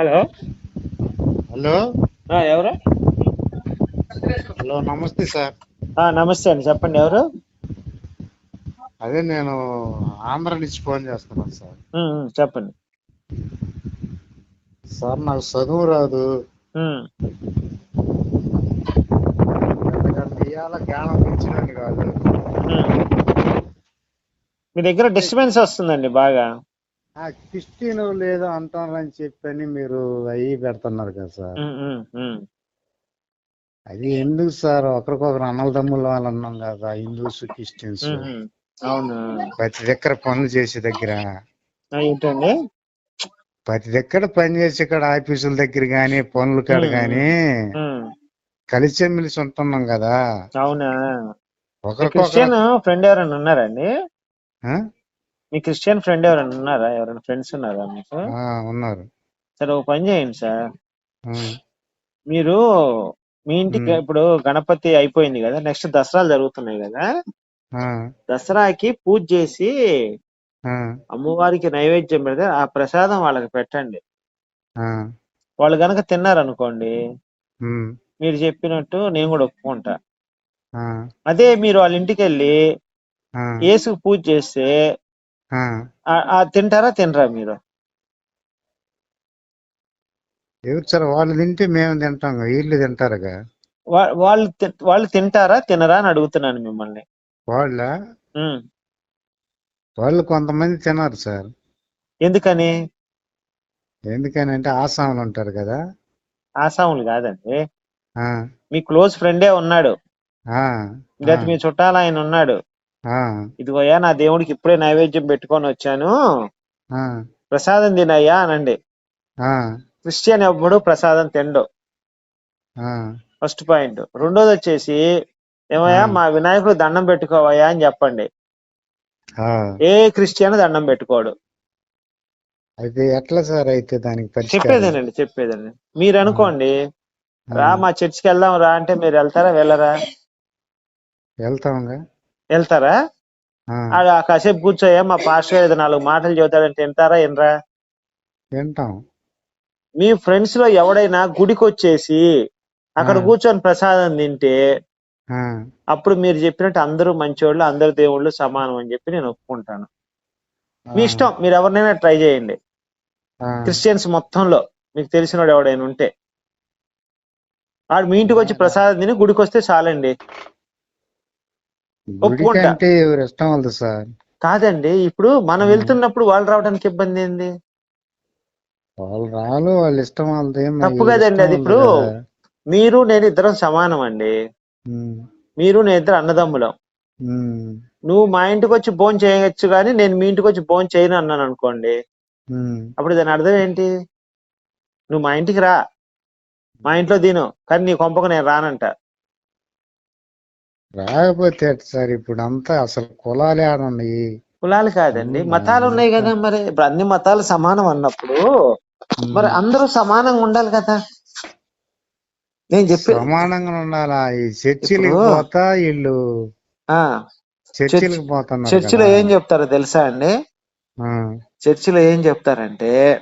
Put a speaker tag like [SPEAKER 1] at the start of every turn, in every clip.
[SPEAKER 1] Hello.
[SPEAKER 2] Hello.
[SPEAKER 1] ఎవరు?
[SPEAKER 2] Hello నమస్తే sir.
[SPEAKER 1] నమస్తే అండి. చెప్పండి ఎవరు?
[SPEAKER 2] అదే నేను ఆంధ్ర నుంచి ఫోన్ చేస్తున్నాను సార్.
[SPEAKER 1] చెప్పండి.
[SPEAKER 2] సార్ నాకు చదువు రాదు. ఇవాళ జ్ఞానం కాదు.
[SPEAKER 1] మీ దగ్గర డిస్టర్బెన్స్ వస్తుందండి బాగా.
[SPEAKER 2] క్రిస్టియన్ లేదో అంటారని చెప్పని మీరు అయ్యి పెడుతున్నారు కదా సార్. అది ఎందుకు సార్? ఒకరికొకరు అన్నల తమ్ముళ్ళ వాళ్ళు అన్నాం కదా హిందూస్ క్రిస్టియన్స్.
[SPEAKER 1] అవును.
[SPEAKER 2] ప్రతి దగ్గర పనులు చేసే దగ్గర.
[SPEAKER 1] ఏంటండి?
[SPEAKER 2] ప్రతి దగ్గర పని చేసే కాడ ఆఫీసుల దగ్గర గాని పనుల కాడ గాని
[SPEAKER 1] ఉమ్,
[SPEAKER 2] కలిసిమెలిసి ఉంటున్నాం కదా.
[SPEAKER 1] అవునా?
[SPEAKER 2] ఒకరికొకరు
[SPEAKER 1] ఫ్రెండ్ ఎవరైనా ఉన్నారండి? మీ క్రిస్టియన్ ఫ్రెండ్ ఎవరైనా ఉన్నారా? ఎవరైనా ఫ్రెండ్స్ ఉన్నారా మీకు?
[SPEAKER 2] ఆ, ఉన్నారు.
[SPEAKER 1] సరే ఒక పని చేయండి సార్.
[SPEAKER 2] ఆ,
[SPEAKER 1] మీరు మీ ఇంటికి. ఇప్పుడు గణపతి అయిపోయింది కదా నెక్స్ట్ దసరాలు జరుగుతున్నాయి కదా.
[SPEAKER 2] ఆ,
[SPEAKER 1] దసరాకి పూజ చేసి
[SPEAKER 2] ఆ,
[SPEAKER 1] అమ్మవారికి నైవేద్యం పెడితే ఆ ప్రసాదం వాళ్ళకి పెట్టండి.
[SPEAKER 2] ఆ,
[SPEAKER 1] వాళ్ళు గనక తిన్నారనుకోండి
[SPEAKER 2] ఉమ్,
[SPEAKER 1] మీరు చెప్పినట్టు నేను కూడా ఒప్పుకుంటా.
[SPEAKER 2] ఆ,
[SPEAKER 1] అదే మీరు వాళ్ళ ఇంటికి వెళ్ళి
[SPEAKER 2] ఆ,
[SPEAKER 1] ఏసుకు పూజ చేస్తే తింటారా తినరా మీరు?
[SPEAKER 2] ఎవరు సార్ వాళ్ళు తింటే మేము తింటాం వీళ్ళు తింటారుగా.
[SPEAKER 1] వాళ్ళు వాళ్ళు తింటారా తినరా అని అడుగుతున్నాను మిమ్మల్ని.
[SPEAKER 2] వాళ్ళ. వాళ్ళు కొంతమంది తినరు సార్.
[SPEAKER 1] ఎందుకని?
[SPEAKER 2] ఎందుకని అంటే ఆసాములు ఉంటారు కదా.
[SPEAKER 1] ఆసాములు కాదండి. మీ క్లోజ్ ఫ్రెండే ఉన్నాడు. లేదా మీ చుట్టాలు ఆయన ఉన్నాడు. ఇదిగోయా నా దేవుడికి ఇప్పుడే నైవేద్యం పెట్టుకొని వచ్చాను. ప్రసాదం తినయ్యా అనండి. క్రిస్టియన్ ఎవ్వడు ప్రసాదం తినడు
[SPEAKER 2] ఆ,
[SPEAKER 1] ఫస్ట్ పాయింట్. రెండోది వచ్చేసి ఏమయ్యా. మా వినాయకుడు దండం పెట్టుకోవయ్యా అని చెప్పండి. ఏ క్రిస్టియన్ దండం పెట్టుకోడు.
[SPEAKER 2] అయితే ఎట్లా సార్ అయితే దానికి
[SPEAKER 1] చెప్పేదేనండి చెప్పేదేనండి. మీరు అనుకోండి రా మా చర్చికి వెళ్దాం రా అంటే మీరు వెళ్తారా వెళ్ళరా?
[SPEAKER 2] వెళ్తాంగా
[SPEAKER 1] వెళ్తారా?
[SPEAKER 2] ఆ,
[SPEAKER 1] ఆడ కాసేపు కూర్చోయా మా పాస్టర్ గారు నాలుగు మాటలు చెబుతాడంటే వింటారా వినరా
[SPEAKER 2] వింటాం
[SPEAKER 1] మీ ఫ్రెండ్స్లో ఎవడైనా గుడికి వచ్చేసి అక్కడ
[SPEAKER 2] ఆ.
[SPEAKER 1] కూర్చొని ప్రసాదం తింటే
[SPEAKER 2] ఆ,
[SPEAKER 1] అప్పుడు మీరు చెప్పినట్టు అందరూ మంచోళ్ళు అందరు దేవుళ్ళు సమానం అని చెప్పి నేను ఒప్పుకుంటాను. మీ
[SPEAKER 2] ఆ,
[SPEAKER 1] ఇష్టం మీరు ఎవరినైనా ట్రై చేయండి.
[SPEAKER 2] ఆ,
[SPEAKER 1] క్రిస్టియన్స్ మొత్తంలో మీకు తెలిసినోడు ఎవడైనా ఉంటే. వాడు మీ ఇంటికి వచ్చి ప్రసాదం తిని గుడికి వస్తే చాలండి.
[SPEAKER 2] అంటే ఎవరి ఇష్టం వాళ్ళది సార్.
[SPEAKER 1] కాదండి ఇప్పుడు మనం. వెళ్తున్నప్పుడు వాళ్ళు రావడానికి ఇబ్బంది ఏంది?
[SPEAKER 2] వాళ్ళు రాలు వాళ్ళ ఇష్టం వాళ్ళది
[SPEAKER 1] తప్పు కదండి అది ఇప్పుడు. మీరు నేను ఇద్దరం సమానం అండి మీరు నేను ఇద్దరు అన్నదమ్ములం. నువ్వు మా ఇంటికి వచ్చి భోజనం చేయొచ్చు కానీ నేను మీ ఇంటికి వచ్చి భోజనం చేయను అన్నాను అనుకోండి. అప్పుడు దాని అర్థం ఏంటి? నువ్వు మా ఇంటికి రా. మా ఇంట్లో తిను. కానీ నీ కొంపకు నేను రానంట.
[SPEAKER 2] రాకపోతే సార్ ఇప్పుడు అంతా అసలు కులాలే ఆడున్నాయి
[SPEAKER 1] కులాలు కాదండి మతాలు ఉన్నాయి. కదా మరి. ఇప్పుడు అన్ని మతాలు సమానం అన్నప్పుడు మరి అందరూ సమానంగా ఉండాలి కదా. నేను చెప్పి
[SPEAKER 2] సమానంగా ఉండాలా? ఈ చర్చిలకు
[SPEAKER 1] ఇప్పుడు-
[SPEAKER 2] పోతా వీళ్ళు.
[SPEAKER 1] ఆ,
[SPEAKER 2] చర్చిలకు పోతున్నారు
[SPEAKER 1] చర్చిలో ఏం చెప్తారో తెలుసా అండి? చర్చిలో ఏం చెప్తారంటే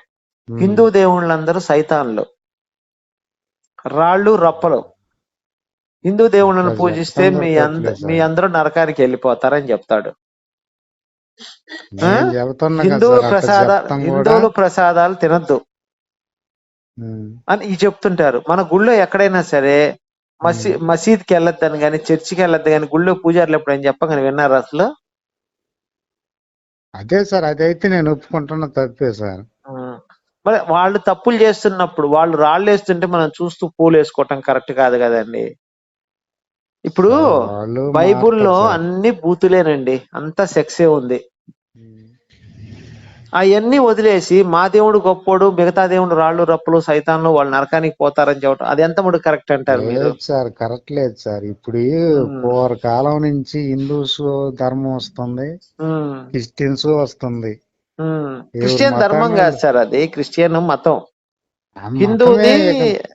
[SPEAKER 1] హిందూ దేవుళ్ళందరూ సైతాన్లు. రాళ్ళు రప్పలు. హిందూ దేవుళ్ళను పూజిస్తే మీ అంద మీ. అందరూ నరకానికి వెళ్ళిపోతారని చెప్తాడు.
[SPEAKER 2] నేను చెబుతున్నా కదా
[SPEAKER 1] హిందూ
[SPEAKER 2] సార్ అట్లా
[SPEAKER 1] ప్రసాద హిందువులు ప్రసాదాలు తినద్దు. అని ఈ చెప్తుంటారు. మన గుళ్ళో ఎక్కడైనా సరే మసీ మసీద్కి వెళ్ళొద్దని కానీ చర్చికి వెళ్ళొద్దు కానీ గుళ్ళో పూజారులు ఎప్పుడు ఏం చెప్పగానే విన్నారు అసలు?
[SPEAKER 2] అదే సార్ అదైతే నేను ఒప్పుకుంటున్నా తప్పే సార్.
[SPEAKER 1] మరి వాళ్ళు తప్పులు చేస్తున్నప్పుడు వాళ్ళు రాళ్ళు వేస్తుంటే మనం చూస్తూ పూలు వేసుకోవటం కరెక్ట్ కాదు కదండి. ఇప్పుడు
[SPEAKER 2] వాళ్ళు
[SPEAKER 1] బైబుల్లో
[SPEAKER 2] మారుతారు సార్.
[SPEAKER 1] అన్ని బూతులేనండి అంతా సెక్సే ఉంది. అవన్నీ వదిలేసి మా దేవుడు గొప్పోడు మిగతా దేవుడు రాళ్ళు రప్పులు సైతాన్లు వాళ్ళు నరకానికి పోతారని చెప్పడం అది ఎంత ముడు కరెక్ట్ అంటారు మీరు
[SPEAKER 2] లేదు సార్ కరెక్ట్ లేదు సార్ ఇప్పుడు
[SPEAKER 1] ఉమ్.
[SPEAKER 2] పూర్వకాలం నుంచి హిందూస్ ధర్మం వస్తుంది
[SPEAKER 1] ఉమ్,
[SPEAKER 2] క్రిస్టియన్స్ వస్తుంది
[SPEAKER 1] ఉమ్. క్రిస్టియన్ ధర్మం
[SPEAKER 2] మతాన్ని
[SPEAKER 1] కాదు సార్ అది క్రిస్టియన్ మతం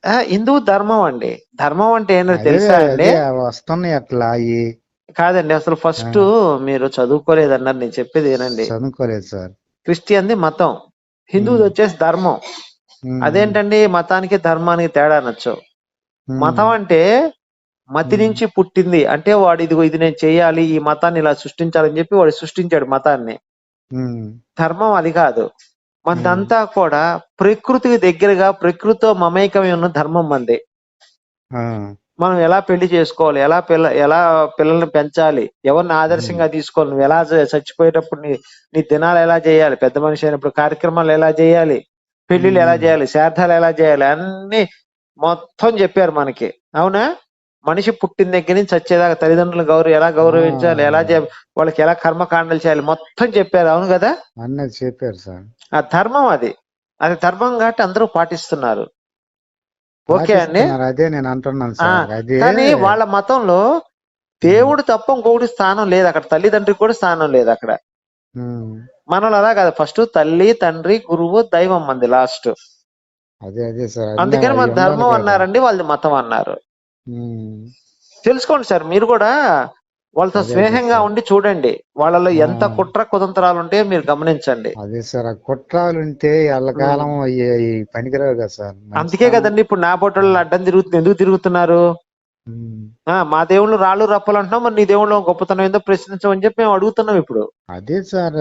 [SPEAKER 2] ఆ,
[SPEAKER 1] హిందూ ధర్మం అండి. ధర్మం అంటే ఏంటో తెలుసా అండి?
[SPEAKER 2] వస్తున్నాయి అట్లా
[SPEAKER 1] కాదండి అసలు ఫస్ట్ మీరు చదువుకోలేదన్నారు నేను చెప్పేది ఏనండి
[SPEAKER 2] చదువుకోలేదు సార్.
[SPEAKER 1] క్రిస్టియన్ది మతం. హిందూది
[SPEAKER 2] ఉమ్.
[SPEAKER 1] వచ్చేసి ధర్మం. అదేంటండి మతానికి ధర్మానికి తేడా నచ్చు
[SPEAKER 2] ఉమ్,
[SPEAKER 1] మతం అంటే మతి. నుంచి పుట్టింది. అంటే వాడు ఇదిగో ఇది నేను చేయాలి ఈ మతాన్ని ఇలా సృష్టించాలని చెప్పి వాడు సృష్టించాడు మతాన్ని. ధర్మం అది కాదు. మనదంతా కూడా ప్రకృతికి దగ్గరగా ప్రకృతితో మమేకమై ఉన్న ధర్మం మంది. మనం ఎలా పెళ్ళి చేసుకోవాలి? ఎలా పిల్ల ఎలా పిల్లల్ని పెంచాలి? ఎవరిని ఆదర్శంగా తీసుకోవాలి? నువ్వు ఎలా చచ్చిపోయేటప్పుడు నీ నీ దినాలు ఎలా చేయాలి? పెద్ద మనిషి అయినప్పుడు కార్యక్రమాలు ఎలా చేయాలి? పెళ్ళిళ్ళు ఎలా. చేయాలి? శ్రాద్ధాలు ఎలా చేయాలి? అన్ని మొత్తం చెప్పారు మనకి. అవునా? మనిషి పుట్టిన దగ్గర నుంచి చచ్చేదాకా తల్లిదండ్రులు గౌరవ ఎలా గౌరవించాలి ఎలా వాళ్ళకి ఎలా కర్మకాండలు చేయాలి మొత్తం చెప్పారు అవును కదా?
[SPEAKER 2] అన్నది చెప్పారు సార్.
[SPEAKER 1] ఆ ధర్మం అది. అది ధర్మం కాబట్టి అందరూ పాటిస్తున్నారు. ఓకే అండి?
[SPEAKER 2] అదే నేను అంటున్నాను
[SPEAKER 1] కానీ వాళ్ళ మతంలో దేవుడు తప్ప ఇంకొకటి స్థానం లేదు. అక్కడ తల్లిదండ్రికి కూడా స్థానం లేదు అక్కడ. మనలో అలా కాదు. ఫస్ట్ తల్లి తండ్రి గురువు దైవం మంది లాస్ట్.
[SPEAKER 2] అదే అదే సార్. అదే
[SPEAKER 1] అందుకని మన ధర్మం. అన్నారండి వాళ్ళది మతం అన్నారు. తెలుసుకోండి సార్ మీరు కూడా వాళ్ళతో స్నేహంగా. ఉండి చూడండి. వాళ్ళలో. ఎంత కుట్ర కుతంత్రాలు ఉంటాయో మీరు గమనించండి.
[SPEAKER 2] అదే సార్ ఆ కుట్రాలుంటే ఎల్లకాలం అయ్యి అయ్యి పనికిరావు కదా సార్.
[SPEAKER 1] అందుకే కదండి ఇప్పుడు నా పొట్టలు అడ్డం తిరుగుతుంది ఎందుకు తిరుగుతున్నారు? మా దేవుళ్ళు రాళ్ళు రప్పలు అంటున్నాం మరి నీ దేవుళ్ళు గొప్పతనం ఏందో ప్రశ్నించమని చెప్పి మేము అడుగుతున్నాం ఇప్పుడు.
[SPEAKER 2] అదే సార్.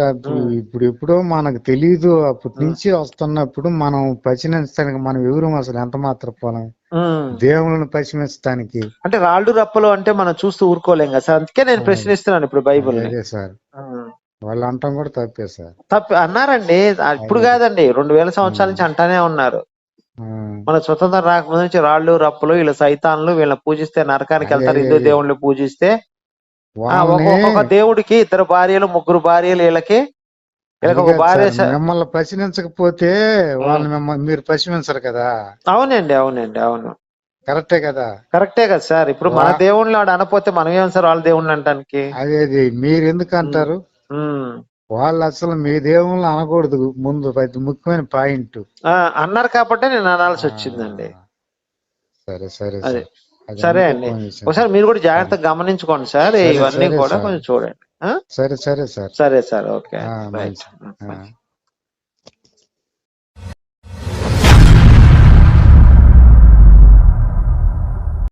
[SPEAKER 2] ఇప్పుడు ఎప్పుడో మనకు తెలీదు. అప్పటి. నుంచి వస్తున్నప్పుడు మనం పచ్చిమించడానికి మనం ఎవరు అసలు ఎంత మాత్రం పోలం. దేవుళ్ళని పచ్చిమించడానికి
[SPEAKER 1] అంటే రాళ్ళు రప్పలు అంటే మనం చూస్తూ ఊరుకోలేం కదా సార్? అందుకే నేను. ప్రశ్నిస్తున్నాను ఇప్పుడు బైబుల్
[SPEAKER 2] అదే సార్. వాళ్ళు అంటాం కూడా తప్పే సార్.
[SPEAKER 1] తప్ప అన్నారండి. ఇప్పుడు. కాదండి. రెండు వేల సంవత్సరాల నుంచి అంటానే ఉన్నారు. మన స్వతంత్రం రాకముందు నుంచి రాళ్ళు రప్పలు వీళ్ళ సైతాన్లు వీళ్ళని పూజిస్తే నరకానికి వెళ్తారు హిందూ. దేవుళ్ళు పూజిస్తే. ఒక్కొక్క దేవుడికి ఇద్దరు భార్యలు ముగ్గురు భార్యలు వీళ్ళకి
[SPEAKER 2] మిమ్మల్ని పసిమించకపోతే వాళ్ళని మిమ్మల్ని మీరు పసిమించరు కదా?
[SPEAKER 1] అవునండి అవునండి అవును.
[SPEAKER 2] కరెక్టే కదా?
[SPEAKER 1] కరెక్టే కదా సార్. ఇప్పుడు మన దేవుళ్ళు అనపోతే మనం ఏం సార్ వాళ్ళ దేవుళ్ళు అంటానికి
[SPEAKER 2] అదే మీరు ఎందుకు అంటారు. వాళ్ళు అసలు మీ దేవుళ్ళని అనకూడదు. ముందు పెద్ద ముఖ్యమైన పాయింట్.
[SPEAKER 1] ఆ, అన్నారు కాబట్టి నేను అనాల్సి వచ్చిందండి.
[SPEAKER 2] సరే సరే
[SPEAKER 1] అదే.
[SPEAKER 2] సార్. అది
[SPEAKER 1] అండి. ఒకసారి మీరు కూడా జాగ్రత్తగా గమనించుకోండి సార్. ఇవన్నీ కూడా. కొంచెం చూడండి?
[SPEAKER 2] సరే సరే సార్.
[SPEAKER 1] సరే సార్. ఓకే.